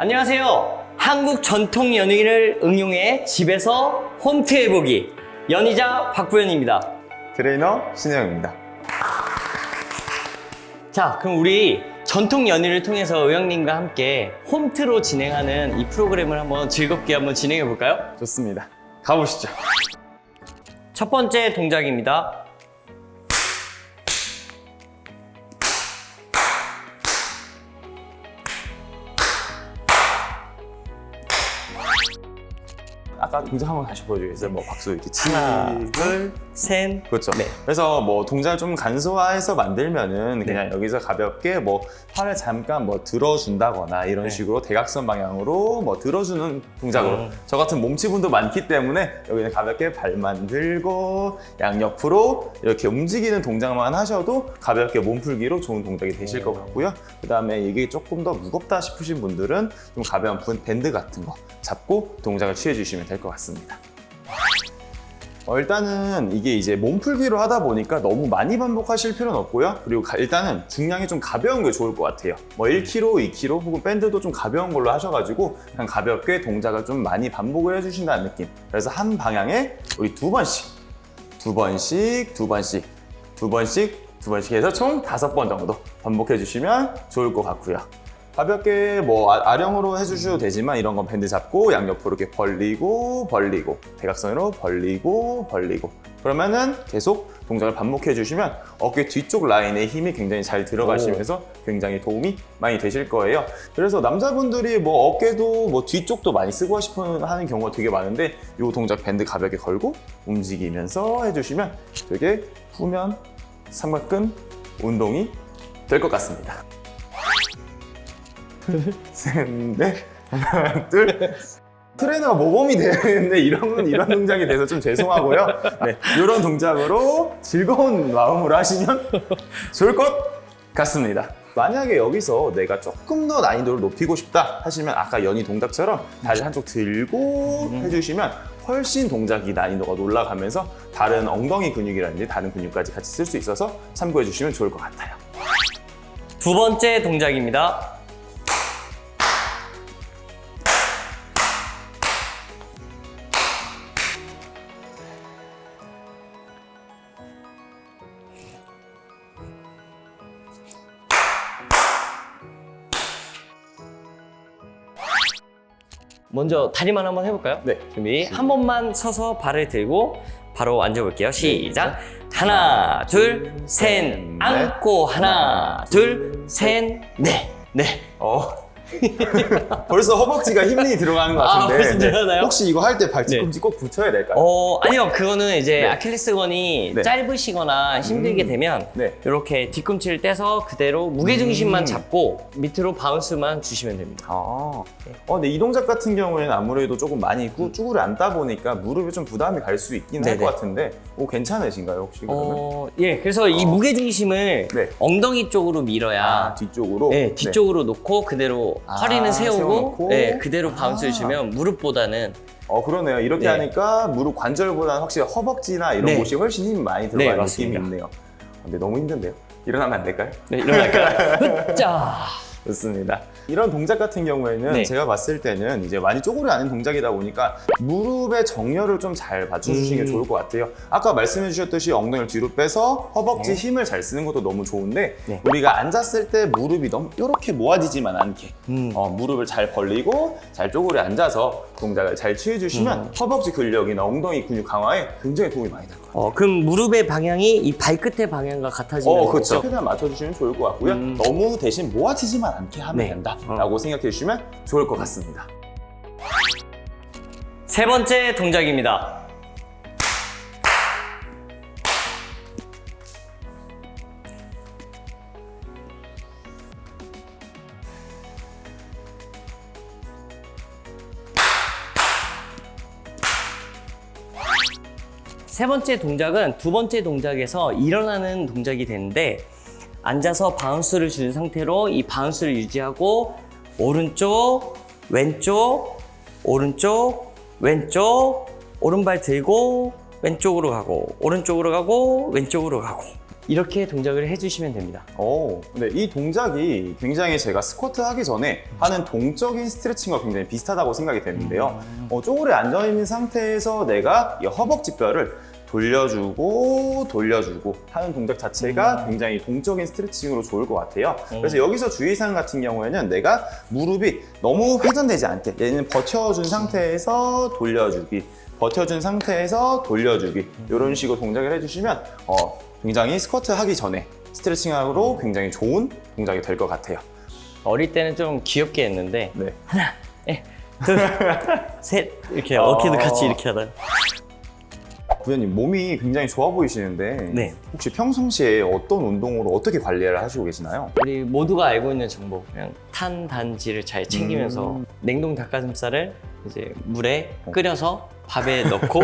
안녕하세요. 한국 전통 연예인을 응용해 집에서 홈트 해보기 연희자 박부현입니다. 트레이너 신혜영입니다. 자, 그럼 우리 전통 연희를 통해서 의형님과 함께 홈트로 진행하는 이 프로그램을 한번 즐겁게 한번 진행해 볼까요? 좋습니다. 가보시죠. 첫 번째 동작입니다. 아까 동작 한번 다시 보여주겠어요? 뭐 박수 이렇게 치, 하 셋. 그렇죠. 네. 그래서 뭐 동작을 좀 간소화해서 만들면은 그냥 여기서 가볍게 뭐 팔을 잠깐 뭐 들어준다거나 이런 네. 식으로 대각선 방향으로 뭐 들어주는 동작으로 음. 저 같은 몸치분도 많기 때문에 여기는 가볍게 발만 들고 양옆으로 이렇게 움직이는 동작만 하셔도 가볍게 몸풀기로 좋은 동작이 되실 것 같고요. 그 다음에 이게 조금 더 무겁다 싶으신 분들은 좀 가벼운 분- 밴드 같은 거 잡고 동작을 취해 주시면 될 것 같습니다. 어, 일단은 이게 이제 몸풀기로 하다 보니까 너무 많이 반복하실 필요는 없고요. 그리고 가- 일단은 중량이 좀 가벼운 게 좋을 것 같아요. 뭐 1kg, 2kg 혹은 밴드도 좀 가벼운 걸로 하셔가지고 그냥 가볍게 동작을 좀 많이 반복을 해주신다는 느낌. 그래서 한 방향에 우리 두 번씩, 두 번씩, 두 번씩, 두 번씩, 두 번씩 해서 총 다섯 번 정도 반복해 주시면 좋을 것 같고요. 가볍게 뭐 아- 아령으로 해주셔도 되지만 이런 건 밴드 잡고 양옆으로 이렇게 벌리고 벌리고 대각선으로 벌리고 벌리고 그러면은 계속 동작을 반복해 주시면 어깨 뒤쪽 라인에 힘이 굉장히 잘 들어가시면서 굉장히 도움이 많이 되실 거예요. 그래서 남자분들이 뭐 어깨도 뭐 뒤쪽도 많이 쓰고 싶어 하는 경우가 되게 많은데 이 동작 밴드 가볍게 걸고 움직이면서 해주시면 되게 후면 삼각근 운동이 될 것 같습니다. 셋, 넷, 하나, 둘. 트레이너가 모범이 되는데 이런 이런 동작이 돼서 좀 죄송하고요. 네, 이런 동작으로 즐거운 마음으로 하시면 좋을 것 같습니다. 만약에 여기서 내가 조금 더 난이도를 높이고 싶다 하시면 아까 연이 동작처럼 다리 한쪽 들고 해주시면 훨씬 동작이 난이도가 올라가면서 다른 엉덩이 근육이라든지 다른 근육까지 같이 쓸 수 있어서 참고해 주시면 좋을 것 같아요. 두 번째 동작입니다. 먼저 다리만 한번 해볼까요? 네. 준비. 한 번만 서서 발을 들고 바로 앉아볼게요. 시작. 하나, 둘, 셋. 넷. 안고 하나, 둘, 셋, 넷. 네. 어. 벌써 허벅지가 힘이 들어가는 것 아, 같은데. 벌써 들어가나요? 혹시 이거 할 때 발 뒤꿈치 꼭 붙여야 될까요? 어, 아니요. 그거는 이제 네. 아킬레스건이 네. 짧으시거나 힘들게 음. 되면 네. 이렇게 뒤꿈치를 떼서 그대로 무게중심만 음. 잡고 밑으로 바운스만 주시면 됩니다. 아. 어, 근데 이 동작 같은 경우에는 아무래도 조금 많이 꾸- 쭈그려 앉다 보니까 무릎에 좀 부담이 갈 수 있긴 할 네네. 것 같은데, 오, 괜찮으신가요, 혹시 그러면? 어, 예. 그래서 이 무게중심을 네. 엉덩이 쪽으로 밀어야 아, 뒤쪽으로? 네, 뒤쪽으로 놓고 그대로 아, 허리는 세우고 세워놓고? 네, 그대로 바운스 아. 주시면 무릎보다는 어, 그러네요. 이렇게 네. 하니까 무릎 관절보다는 확실히 허벅지나 이런 네. 곳이 훨씬 힘이 많이 네, 들어가는 느낌이 맞습니다. 있네요. 근데 너무 힘든데요? 일어나면 안 될까요? 네, 일어날까요? 자. 좋습니다. 이런 동작 같은 경우에는 네. 제가 봤을 때는 이제 많이 쪼그려 앉는 동작이다 보니까 무릎의 정렬을 좀잘 맞춰주시는 게 음. 좋을 것 같아요. 아까 말씀해 주셨듯이 엉덩이를 뒤로 빼서 허벅지 네. 힘을 잘 쓰는 것도 너무 좋은데 네. 우리가 앉았을 때 무릎이 너무 이렇게 모아지지만 않게 음. 어, 무릎을 잘 벌리고 잘 쪼그려 앉아서 동작을 잘 취해 주시면 음. 허벅지 근력이나 엉덩이 근육 강화에 굉장히 도움이 많이 될 거예요. 어, 그럼 무릎의 방향이 이 발끝의 방향과 같아지면 어? 그렇죠. 최대한 맞춰주시면 좋을 것 같고요. 음. 너무 대신 모아지지만 않게 하면 네. 된다라고 생각해 주시면 좋을 것 같습니다. 세 번째 동작입니다. 세 번째 동작은 두 번째 동작에서 일어나는 동작이 되는데 앉아서 바운스를 준 상태로 이 바운스를 유지하고 오른쪽, 왼쪽, 오른쪽, 왼쪽, 오른발 들고 왼쪽으로 가고 오른쪽으로 가고 왼쪽으로 가고 이렇게 동작을 해주시면 됩니다. 오, 네, 이 동작이 굉장히 제가 스쿼트 하기 전에 하는 동적인 스트레칭과 굉장히 비슷하다고 생각이 되는데요. 어, 쪼그려 앉아있는 상태에서 내가 이 허벅지 뼈를 돌려주고 돌려주고 하는 동작 자체가 굉장히 동적인 스트레칭으로 좋을 것 같아요. 그래서 여기서 주의사항 같은 경우에는 내가 무릎이 너무 회전되지 않게 얘는 버텨준 상태에서 돌려주기 버텨준 상태에서 돌려주기 이런 식으로 동작을 해주시면 어, 굉장히 스쿼트 하기 전에 스트레칭하고 굉장히 좋은 동작이 될 것 같아요. 어릴 때는 좀 귀엽게 했는데 네. 둘, 셋 이렇게 어. 어깨도 같이 이렇게 하다가 부장님 몸이 굉장히 좋아 보이시는데 네. 혹시 평상시에 어떤 운동으로 어떻게 관리를 하시고 계시나요? 우리 모두가 알고 있는 정보 그냥 탄 단지를 잘 챙기면서 음. 냉동 닭가슴살을 이제 물에 끓여서 밥에 넣고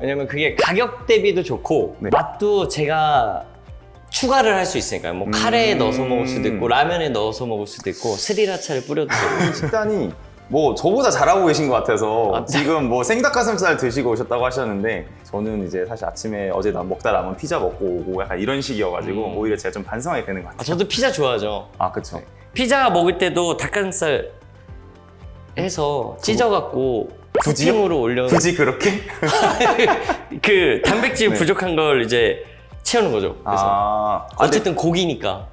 왜냐면 그게 가격 대비도 좋고 네. 맛도 제가 추가를 할 수 있으니까요. 뭐 카레에 음. 넣어서 먹을 수도 있고 라면에 넣어서 먹을 수도 있고 스리라차를 뿌려도 되고 식단이 뭐 저보다 잘하고 계신 것 같아서 아, 지금 뭐 생닭가슴살 드시고 오셨다고 하셨는데 저는 이제 사실 아침에 어제 나 먹다 남은 피자 먹고 오고 약간 이런 식이어가지고 음. 오히려 제가 좀 반성하게 되는 것 아, 같아요. 저도 피자 좋아하죠. 아 그쵸. 피자 먹을 때도 닭가슴살 해서 찢어갖고 굳이요? 토핑으로 올려 굳이 그렇게? 그 단백질 네. 부족한 걸 이제 채우는 거죠. 그래서 아, 아, 어쨌든 고기니까.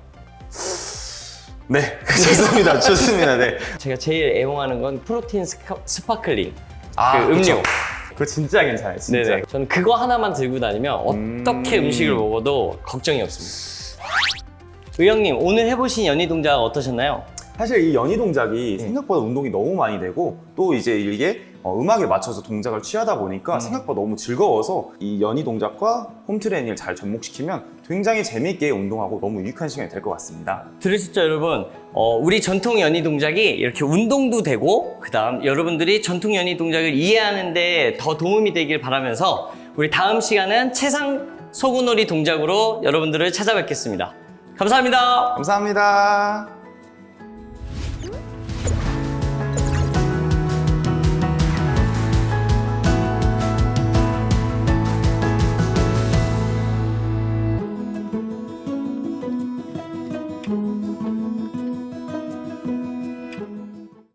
네, 네. 좋습니다, 좋습니다. 네. 제가 제일 애용하는 건 프로틴 스카, 스파클링 아, 그 음료. 그쵸. 그거 진짜 괜찮아요, 진짜. 네네. 저는 그거 하나만 들고 다니면 어떻게 음. 음... 식을 먹어도 걱정이 없습니다. 의영님 오늘 해보신 연희 동작 어떠셨나요? 사실 이 연희 동작이 네. 생각보다 운동이 너무 많이 되고 또 이제 이게 어, 음악에 맞춰서 동작을 취하다 보니까 음. 생각보다 너무 즐거워서 이 연희 동작과 홈 트레이닝을 잘 접목시키면 굉장히 재미있게 운동하고 너무 유익한 시간이 될 것 같습니다. 들으셨죠 여러분? 어, 우리 전통 연희 동작이 이렇게 운동도 되고 그 다음 여러분들이 전통 연희 동작을 이해하는데 더 도움이 되길 바라면서 우리 다음 시간은 최상 소구놀이 동작으로 여러분들을 찾아뵙겠습니다. 감사합니다. 감사합니다.